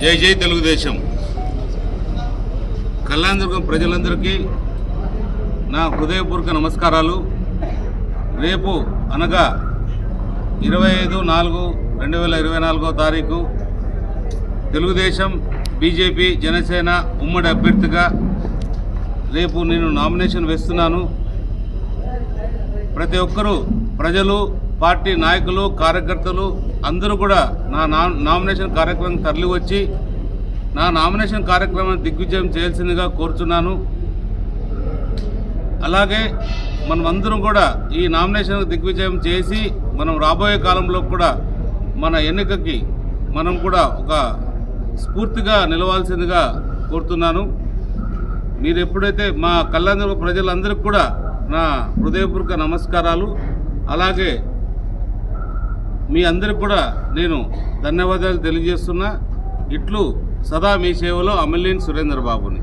జై జై తెలుగుదేశం. కళ్యాణదుర్గం ప్రజలందరికీ నా హృదయపూర్వక నమస్కారాలు. రేపు అనగా ఇరవై ఐదు నాలుగు రెండు వేల ఇరవై నాలుగో తారీఖు తెలుగుదేశం బీజేపీ జనసేన ఉమ్మడి అభ్యర్థిగా రేపు నేను నామినేషన్ వేస్తున్నాను. ప్రతి ఒక్కరూ ప్రజలు పార్టీ నాయకులు కార్యకర్తలు అందరూ కూడా నా నామినేషన్ కార్యక్రమం తరలివచ్చి నా నామినేషన్ కార్యక్రమాన్ని దిగ్విజయం చేయాల్సిందిగా కోరుచున్నాను. అలాగే మనం అందరం కూడా ఈ నామినేషన్ దిగ్విజయం చేసి మనం రాబోయే కాలంలో కూడా మన ఎన్నికకి మనం కూడా ఒక స్ఫూర్తిగా నిలవాల్సిందిగా కోరుతున్నాను. మీరు ఎప్పుడైతే మా కళ్యాణ ప్రజలందరికీ కూడా నా హృదయపూర్వక నమస్కారాలు. అలాగే మీ అందరికి కూడా నేను ధన్యవాదాలు తెలియజేస్తున్నా. ఇట్లు సదా మీ సేవలో అమలీన్ సురేంద్రబాబుని.